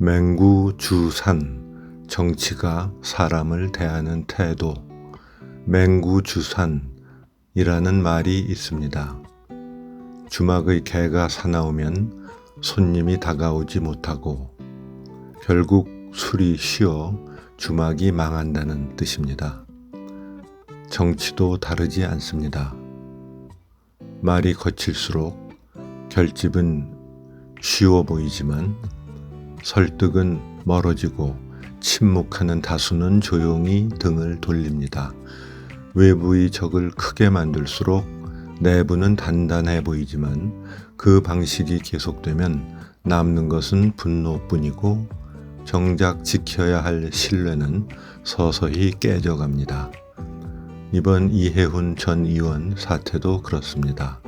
맹구주산 정치가 사람을 대하는 태도 맹구주산이라는 말이 있습니다. 주막의 개가 사나우면 손님이 다가오지 못하고 결국 술이 쉬어 주막이 망한다는 뜻입니다. 정치도 다르지 않습니다. 말이 거칠수록 결집은 쉬워 보이지만 설득은 멀어지고 침묵하는 다수는 조용히 등을 돌립니다. 외부의 적을 크게 만들수록 내부는 단단해 보이지만 그 방식이 계속되면 남는 것은 분노뿐이고 정작 지켜야 할 신뢰는 서서히 깨져갑니다. 이번 이해훈 전 의원 사태도 그렇습니다.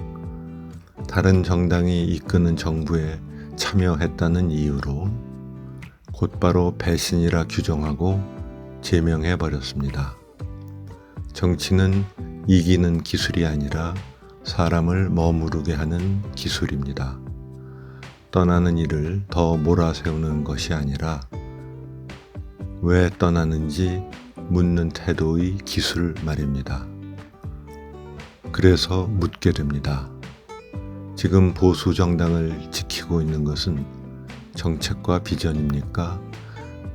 다른 정당이 이끄는 정부에 참여했다는 이유로 곧바로 배신이라 규정하고 제명해 버렸습니다. 정치는 이기는 기술이 아니라 사람을 머무르게 하는 기술입니다. 떠나는 일을 더 몰아세우는 것이 아니라 왜 떠나는지 묻는 태도의 기술 말입니다. 그래서 묻게 됩니다. 지금 보수 정당을 지키고 있는 것은 정책과 비전입니까?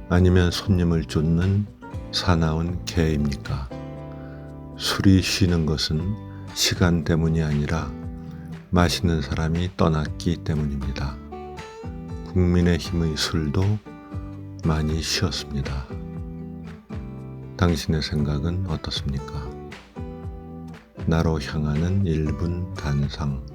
아니면 손님을 쫓는 사나운 개입니까? 술이 쉬는 것은 시간 때문이 아니라 마시는 사람이 떠났기 때문입니다. 국민의 힘의 술도 많이 쉬었습니다. 당신의 생각은 어떻습니까? 나로 향하는 1분 단상